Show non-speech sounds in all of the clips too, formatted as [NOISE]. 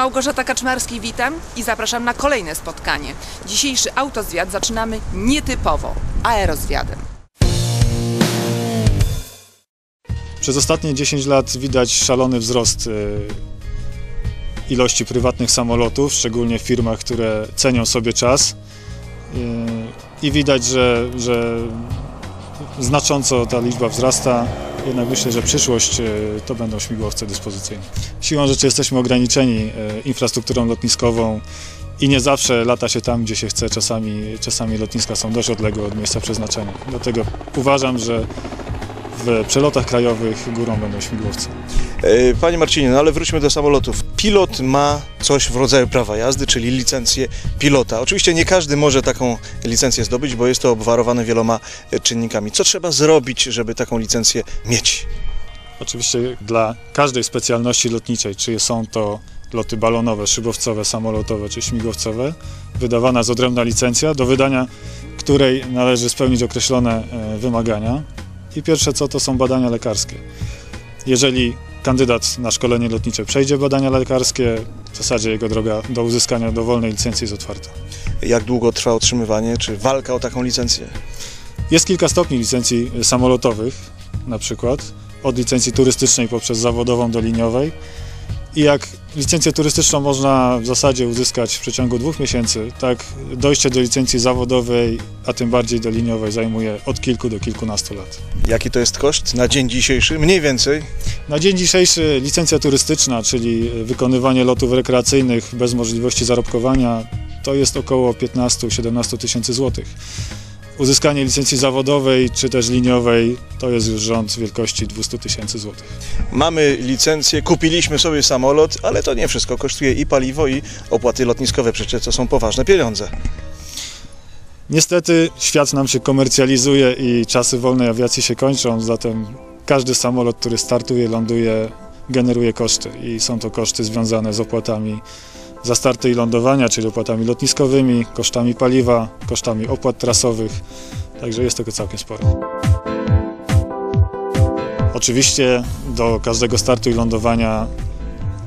Małgorzata Kaczmarski, witam i zapraszam na kolejne spotkanie. Dzisiejszy autozwiat zaczynamy nietypowo, aerozwiadem. Przez ostatnie 10 lat widać szalony wzrost y, ilości prywatnych samolotów, szczególnie w firmach, które cenią sobie czas. Y, I widać, że, że znacząco ta liczba wzrasta. Jednak myślę, że przyszłość y, to będą śmigłowce dyspozycyjne. Siłą rzeczy jesteśmy ograniczeni y, infrastrukturą lotniskową i nie zawsze lata się tam, gdzie się chce. Czasami, czasami lotniska są dość odległe od miejsca przeznaczenia. Dlatego uważam, że w przelotach krajowych górą będą śmigłowce. Panie Marcinie, no ale wróćmy do samolotów. Pilot ma coś w rodzaju prawa jazdy, czyli licencję pilota. Oczywiście nie każdy może taką licencję zdobyć, bo jest to obwarowane wieloma e, czynnikami. Co trzeba zrobić, żeby taką licencję mieć? Oczywiście dla każdej specjalności lotniczej, czy są to loty balonowe, szybowcowe, samolotowe czy śmigłowcowe, wydawana jest odrębna licencja, do wydania której należy spełnić określone e, wymagania. I pierwsze co to są badania lekarskie. Jeżeli kandydat na szkolenie lotnicze przejdzie badania lekarskie, w zasadzie jego droga do uzyskania dowolnej licencji jest otwarta. Jak długo trwa otrzymywanie, czy walka o taką licencję? Jest kilka stopni licencji samolotowych, na przykład od licencji turystycznej poprzez zawodową do liniowej. I jak licencję turystyczną można w zasadzie uzyskać w przeciągu dwóch miesięcy, tak dojście do licencji zawodowej, a tym bardziej do liniowej zajmuje od kilku do kilkunastu lat. Jaki to jest koszt na dzień dzisiejszy? Mniej więcej. Na dzień dzisiejszy licencja turystyczna, czyli wykonywanie lotów rekreacyjnych bez możliwości zarobkowania, to jest około 15-17 tysięcy złotych. Uzyskanie licencji zawodowej czy też liniowej to jest już rząd wielkości 200 tysięcy złotych. Mamy licencję, kupiliśmy sobie samolot, ale to nie wszystko. Kosztuje i paliwo, i opłaty lotniskowe. Przecież to są poważne pieniądze. Niestety świat nam się komercjalizuje i czasy wolnej awiacji się kończą, zatem każdy samolot, który startuje, ląduje, generuje koszty i są to koszty związane z opłatami za starty i lądowania, czyli opłatami lotniskowymi, kosztami paliwa, kosztami opłat trasowych, także jest tego całkiem sporo. Oczywiście do każdego startu i lądowania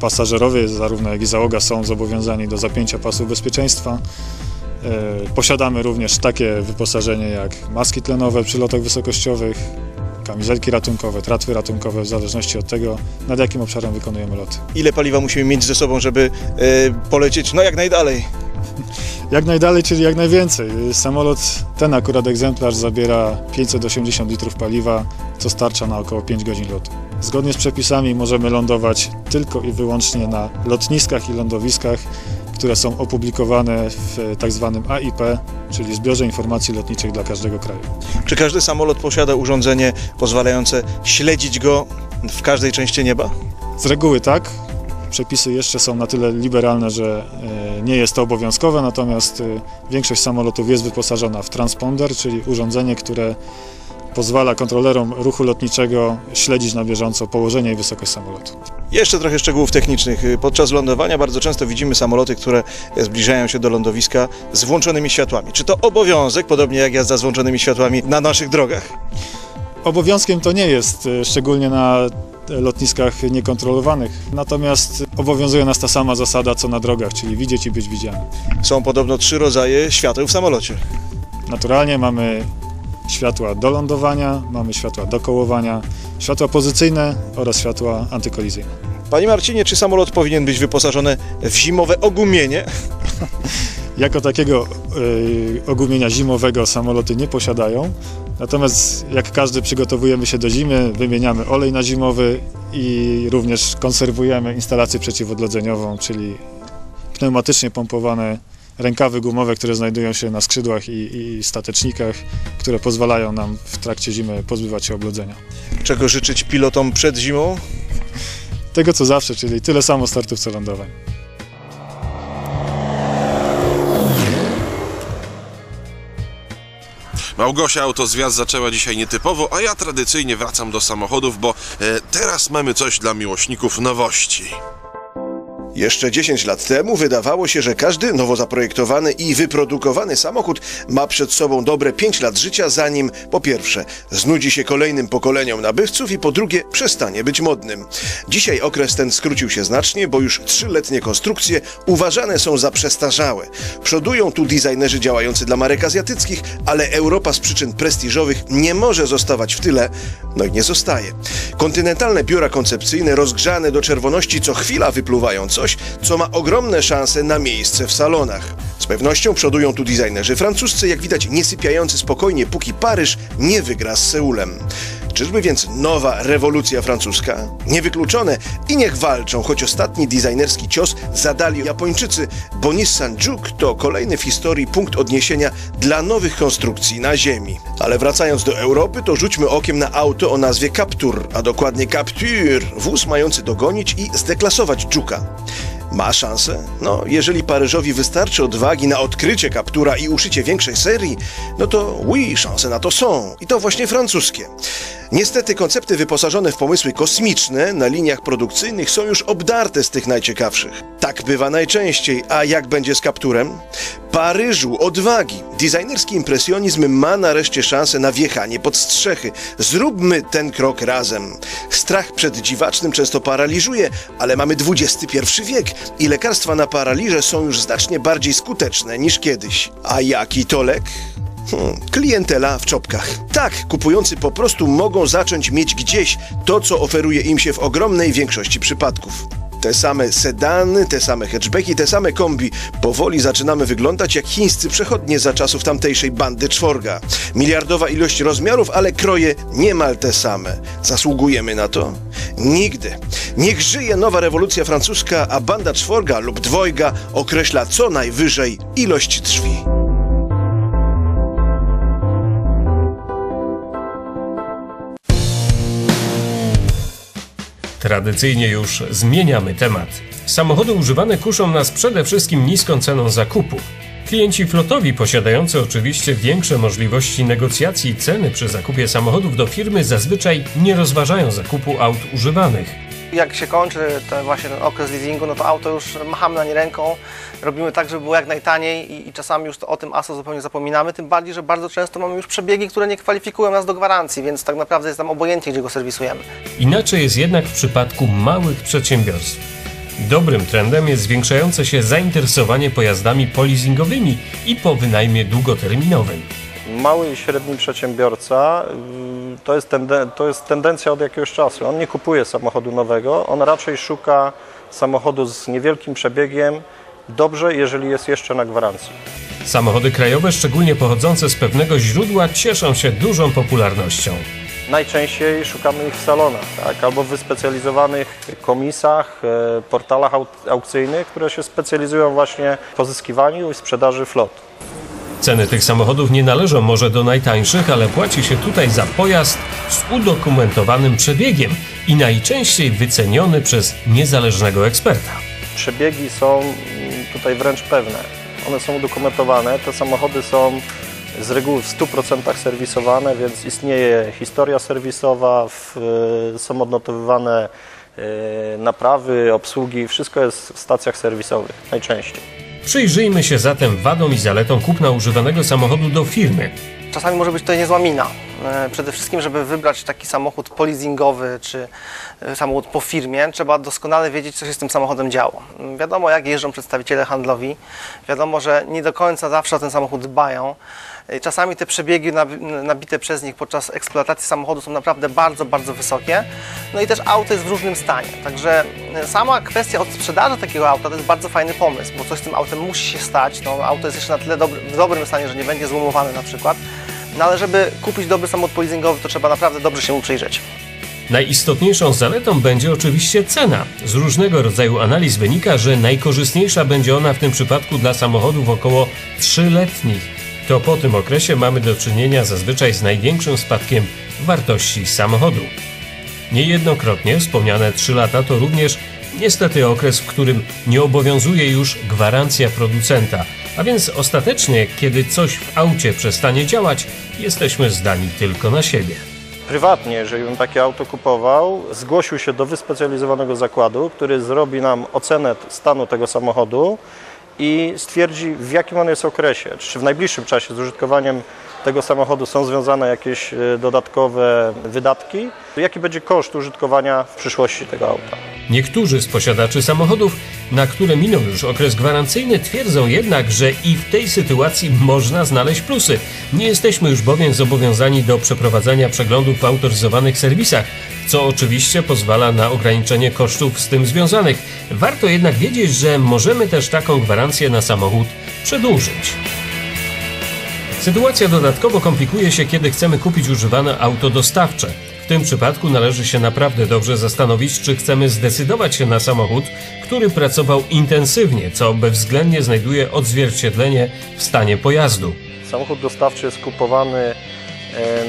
pasażerowie, zarówno jak i załoga są zobowiązani do zapięcia pasów bezpieczeństwa. E, Posiadamy również takie wyposażenie jak maski tlenowe przy lotach wysokościowych, kamizelki ratunkowe, tratwy ratunkowe, w zależności od tego, nad jakim obszarem wykonujemy loty. Ile paliwa musimy mieć ze sobą, żeby e, polecieć no jak najdalej? [LAUGHS] Jak najdalej, czyli jak najwięcej. Samolot, ten akurat egzemplarz zabiera 580 litrów paliwa, co starcza na około 5 godzin lotu. Zgodnie z przepisami możemy lądować tylko i wyłącznie na lotniskach i lądowiskach, które są opublikowane w tak zwanym AIP, czyli Zbiorze Informacji Lotniczych dla każdego kraju. Czy każdy samolot posiada urządzenie pozwalające śledzić go w każdej części nieba? Z reguły tak. Przepisy jeszcze są na tyle liberalne, że e, nie jest to obowiązkowe, natomiast e, większość samolotów jest wyposażona w transponder, czyli urządzenie, które pozwala kontrolerom ruchu lotniczego śledzić na bieżąco położenie i wysokość samolotu. Jeszcze trochę szczegółów technicznych. Podczas lądowania bardzo często widzimy samoloty, które zbliżają się do lądowiska z włączonymi światłami. Czy to obowiązek, podobnie jak jazda z włączonymi światłami na naszych drogach? Obowiązkiem to nie jest, e, szczególnie na lotniskach niekontrolowanych. Natomiast obowiązuje nas ta sama zasada co na drogach, czyli widzieć i być widziany. Są podobno trzy rodzaje świateł w samolocie. Naturalnie mamy światła do lądowania, mamy światła do kołowania, światła pozycyjne oraz światła antykolizyjne. Panie Marcinie, czy samolot powinien być wyposażony w zimowe ogumienie? [LAUGHS] Jako takiego y, ogumienia zimowego samoloty nie posiadają, natomiast jak każdy przygotowujemy się do zimy, wymieniamy olej na zimowy i również konserwujemy instalację przeciwodlodzeniową, czyli pneumatycznie pompowane rękawy gumowe, które znajdują się na skrzydłach i, i statecznikach, które pozwalają nam w trakcie zimy pozbywać się oblodzenia. Czego życzyć pilotom przed zimą? Tego co zawsze, czyli tyle samo startów co lądowań. Małgosia Autozwiat zaczęła dzisiaj nietypowo, a ja tradycyjnie wracam do samochodów, bo e, teraz mamy coś dla miłośników nowości. Jeszcze 10 lat temu wydawało się, że każdy nowo zaprojektowany i wyprodukowany samochód ma przed sobą dobre 5 lat życia, zanim po pierwsze znudzi się kolejnym pokoleniom nabywców i po drugie przestanie być modnym. Dzisiaj okres ten skrócił się znacznie, bo już trzyletnie konstrukcje uważane są za przestarzałe. Przodują tu designerzy działający dla marek azjatyckich, ale Europa z przyczyn prestiżowych nie może zostawać w tyle, no i nie zostaje. Kontynentalne biura koncepcyjne rozgrzane do czerwoności co chwila wypluwają coś, co ma ogromne szanse na miejsce w salonach. Z pewnością przodują tu designerzy francuscy, jak widać niesypiający spokojnie, póki Paryż nie wygra z Seulem. Czyżby więc nowa rewolucja francuska? Niewykluczone i niech walczą, choć ostatni designerski cios zadali Japończycy, bo Nissan Juke to kolejny w historii punkt odniesienia dla nowych konstrukcji na ziemi. Ale wracając do Europy, to rzućmy okiem na auto o nazwie Captur, a dokładnie Captur, wóz mający dogonić i zdeklasować Juke'a. Ma szansę? No, jeżeli Paryżowi wystarczy odwagi na odkrycie kaptura i uszycie większej serii, no to oui, szanse na to są. I to właśnie francuskie. Niestety koncepty wyposażone w pomysły kosmiczne na liniach produkcyjnych są już obdarte z tych najciekawszych. Tak bywa najczęściej, a jak będzie z kapturem? Paryżu, odwagi. Designerski impresjonizm ma nareszcie szansę na wjechanie pod strzechy. Zróbmy ten krok razem. Strach przed dziwacznym często paraliżuje, ale mamy XXI wiek i lekarstwa na paraliże są już znacznie bardziej skuteczne niż kiedyś. A jaki to lek? Hmm, klientela w czopkach. Tak, kupujący po prostu mogą zacząć mieć gdzieś to, co oferuje im się w ogromnej większości przypadków. Te same sedany, te same hatchbacki, te same kombi. Powoli zaczynamy wyglądać jak chińscy przechodnie za czasów tamtejszej bandy czworga. Miliardowa ilość rozmiarów, ale kroje niemal te same. Zasługujemy na to? Nigdy. Niech żyje nowa rewolucja francuska, a banda czworga lub dwojga określa co najwyżej ilość drzwi. Tradycyjnie już zmieniamy temat. Samochody używane kuszą nas przede wszystkim niską ceną zakupu. Klienci flotowi, posiadający oczywiście większe możliwości negocjacji ceny przy zakupie samochodów do firmy, zazwyczaj nie rozważają zakupu aut używanych. Jak się kończy ten właśnie ten okres leasingu, no to auto już machamy na nie ręką, robimy tak, żeby było jak najtaniej i, i czasami już to, o tym ASO zupełnie zapominamy, tym bardziej, że bardzo często mamy już przebiegi, które nie kwalifikują nas do gwarancji, więc tak naprawdę jest nam obojętnie, gdzie go serwisujemy. Inaczej jest jednak w przypadku małych przedsiębiorstw. Dobrym trendem jest zwiększające się zainteresowanie pojazdami polizingowymi i po wynajmie długoterminowym. Mały i średni przedsiębiorca y, to jest, tenden- to jest tendencja od jakiegoś czasu. On nie kupuje samochodu nowego, on raczej szuka samochodu z niewielkim przebiegiem, dobrze, jeżeli jest jeszcze na gwarancji. Samochody krajowe, szczególnie pochodzące z pewnego źródła, cieszą się dużą popularnością. Najczęściej szukamy ich w salonach, tak? albo w wyspecjalizowanych komisach, e, portalach auk- aukcyjnych, które się specjalizują właśnie w pozyskiwaniu i sprzedaży flot. Ceny tych samochodów nie należą może do najtańszych, ale płaci się tutaj za pojazd z udokumentowanym przebiegiem i najczęściej wyceniony przez niezależnego eksperta. Przebiegi są mm, tutaj wręcz pewne. One są udokumentowane. Te samochody są z reguły w 100% serwisowane, więc istnieje historia serwisowa, w, y, są odnotowywane y, naprawy, obsługi. Wszystko jest w stacjach serwisowych najczęściej. Przyjrzyjmy się zatem wadom i zaletom kupna używanego samochodu do firmy. Czasami może być to niezła mina. E, Przede wszystkim, żeby wybrać taki samochód polizingowy czy e, samochód po firmie, trzeba doskonale wiedzieć, co się z tym samochodem działo. Mm, Wiadomo, jak jeżdżą przedstawiciele handlowi, wiadomo, że nie do końca zawsze o ten samochód dbają. E, Czasami te przebiegi nabi- nabite przez nich podczas eksploatacji samochodu są naprawdę bardzo, bardzo wysokie. No i też auto jest w różnym stanie. Także e, sama kwestia odsprzedaży takiego auta to jest bardzo fajny pomysł, bo coś z tym autem musi się stać. No, auto jest jeszcze na tyle dobry, w dobrym stanie, że nie będzie złomowane na przykład. No ale żeby kupić dobry samochód polizingowy, to trzeba naprawdę dobrze się mu przyjrzeć. Najistotniejszą zaletą będzie oczywiście cena. Z różnego rodzaju analiz wynika, że najkorzystniejsza będzie ona w tym przypadku dla samochodów około 3-letnich. To po tym okresie mamy do czynienia zazwyczaj z największym spadkiem wartości samochodu. Niejednokrotnie wspomniane 3 lata to również niestety okres, w którym nie obowiązuje już gwarancja producenta, a więc ostatecznie, kiedy coś w aucie przestanie działać, jesteśmy zdani tylko na siebie. prywatnie, jeżeli bym takie auto kupował, zgłosił się do wyspecjalizowanego zakładu, który zrobi nam ocenę stanu tego samochodu i stwierdzi w jakim on jest okresie, czy w najbliższym czasie z użytkowaniem tego samochodu są związane jakieś e, dodatkowe wydatki, jaki będzie koszt użytkowania w przyszłości tego auta. Niektórzy z posiadaczy samochodów, na które minął już okres gwarancyjny, twierdzą jednak, że i w tej sytuacji można znaleźć plusy. Nie jesteśmy już bowiem zobowiązani do przeprowadzania przeglądów w autoryzowanych serwisach, co oczywiście pozwala na ograniczenie kosztów z tym związanych. Warto jednak wiedzieć, że możemy też taką gwarancję na samochód przedłużyć. Sytuacja dodatkowo komplikuje się, kiedy chcemy kupić używane auto dostawcze. W tym przypadku należy się naprawdę dobrze zastanowić, czy chcemy zdecydować się na samochód, który pracował intensywnie, co bezwzględnie znajduje odzwierciedlenie w stanie pojazdu. Samochód dostawczy jest kupowany e,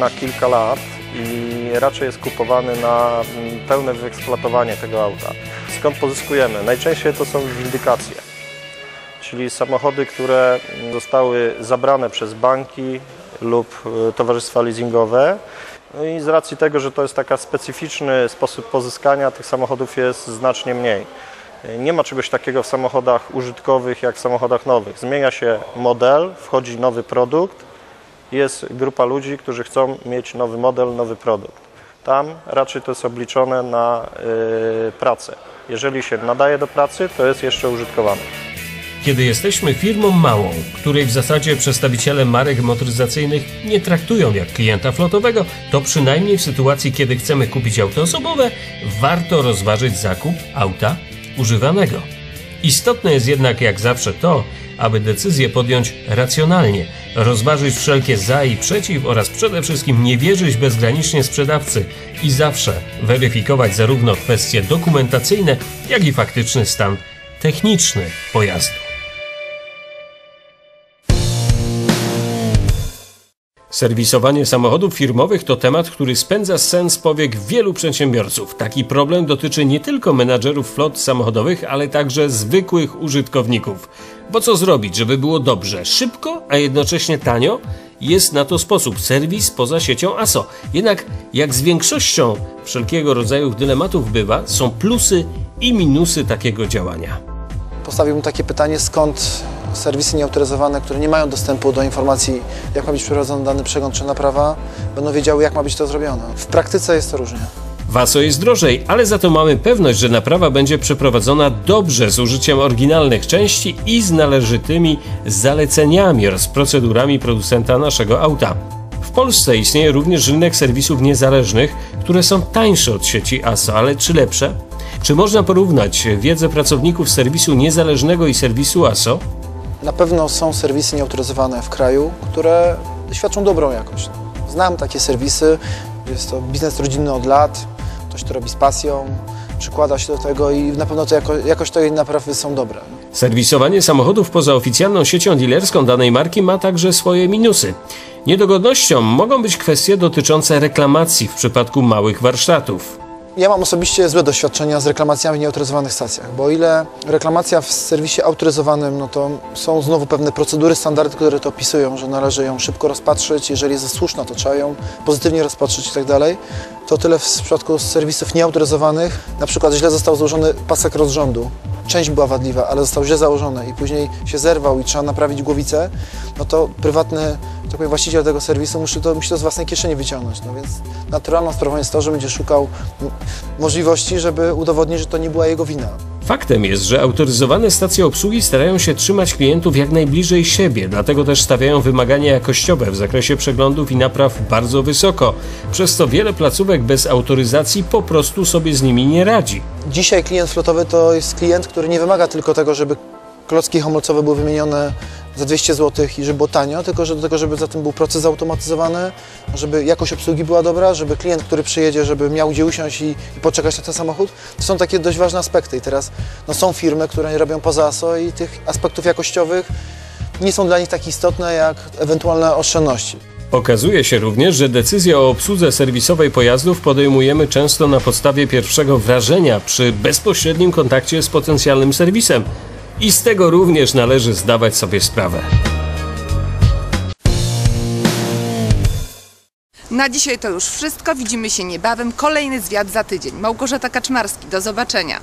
na kilka lat i raczej jest kupowany na mm, pełne wyeksploatowanie tego auta. Skąd pozyskujemy? Najczęściej to są windykacje, czyli samochody, które zostały zabrane przez banki lub e, towarzystwa leasingowe. No i z racji tego, że to jest taka specyficzny sposób pozyskania, tych samochodów jest znacznie mniej. Nie ma czegoś takiego w samochodach użytkowych jak w samochodach nowych. Zmienia się model, wchodzi nowy produkt, jest grupa ludzi, którzy chcą mieć nowy model, nowy produkt. Tam raczej to jest obliczone na yy, pracę. Jeżeli się nadaje do pracy, to jest jeszcze użytkowane. Kiedy jesteśmy firmą małą, której w zasadzie przedstawiciele marek motoryzacyjnych nie traktują jak klienta flotowego, to przynajmniej w sytuacji, kiedy chcemy kupić auto osobowe, warto rozważyć zakup auta używanego. Istotne jest jednak jak zawsze to, aby decyzję podjąć racjonalnie, rozważyć wszelkie za i przeciw oraz przede wszystkim nie wierzyć bezgranicznie sprzedawcy i zawsze weryfikować zarówno kwestie dokumentacyjne, jak i faktyczny stan techniczny pojazdu. Serwisowanie samochodów firmowych to temat, który spędza sens powiek wielu przedsiębiorców. Taki problem dotyczy nie tylko menadżerów flot samochodowych, ale także zwykłych użytkowników. Bo co zrobić, żeby było dobrze, szybko, a jednocześnie tanio? Jest na to sposób serwis poza siecią ASO. Jednak jak z większością wszelkiego rodzaju dylematów bywa, są plusy i minusy takiego działania. Postawiłbym takie pytanie, skąd serwisy nieautoryzowane, które nie mają dostępu do informacji, jak ma być przeprowadzony dany przegląd czy naprawa, będą wiedziały, jak ma być to zrobione. W praktyce jest to różnie. Waso jest drożej, ale za to mamy pewność, że naprawa będzie przeprowadzona dobrze z użyciem oryginalnych części i z należytymi zaleceniami oraz procedurami producenta naszego auta. W Polsce istnieje również rynek serwisów niezależnych, które są tańsze od sieci ASO, ale czy lepsze? Czy można porównać wiedzę pracowników serwisu niezależnego i serwisu ASO? Na pewno są serwisy nieautoryzowane w kraju, które świadczą dobrą jakość. Znam takie serwisy, jest to biznes rodzinny od lat, ktoś to robi z pasją, przykłada się do tego i na pewno to jako, naprawy są dobre. Serwisowanie samochodów poza oficjalną siecią dealerską danej marki ma także swoje minusy. Niedogodnością mogą być kwestie dotyczące reklamacji w przypadku małych warsztatów. Ja mam osobiście złe doświadczenia z reklamacjami w nieautoryzowanych stacjach, bo o ile reklamacja w serwisie autoryzowanym, no to są znowu pewne procedury, standardy, które to opisują, że należy ją szybko rozpatrzyć, jeżeli jest słuszna, to trzeba ją pozytywnie rozpatrzyć i tak dalej, to tyle w przypadku serwisów nieautoryzowanych, na przykład źle został złożony pasek rozrządu, część była wadliwa, ale został źle założony i później się zerwał i trzeba naprawić głowicę, no to prywatny tak powiem, właściciel tego serwisu musi to, musi to z własnej kieszeni wyciągnąć. No więc naturalną sprawą jest to, że będzie szukał możliwości, żeby udowodnić, że to nie była jego wina. Faktem jest, że autoryzowane stacje obsługi starają się trzymać klientów jak najbliżej siebie, dlatego też stawiają wymagania jakościowe w zakresie przeglądów i napraw bardzo wysoko, przez co wiele placówek bez autoryzacji po prostu sobie z nimi nie radzi. Dzisiaj klient flotowy to jest klient, który nie wymaga tylko tego, żeby klocki hamulcowe były wymienione za 200 zł i żeby było tanio, tylko że do tego, żeby za tym był proces zautomatyzowany, żeby jakość obsługi była dobra, żeby klient, który przyjedzie, żeby miał gdzie usiąść i, i poczekać na ten samochód. To są takie dość ważne aspekty i teraz no, są firmy, które robią poza ASO i tych aspektów jakościowych nie są dla nich tak istotne jak ewentualne oszczędności. Okazuje się również, że decyzję o obsłudze serwisowej pojazdów podejmujemy często na podstawie pierwszego wrażenia przy bezpośrednim kontakcie z potencjalnym serwisem. I z tego również należy zdawać sobie sprawę. Na dzisiaj to już wszystko. Widzimy się niebawem. Kolejny zwiat za tydzień. Małgorzata Kaczmarski. Do zobaczenia.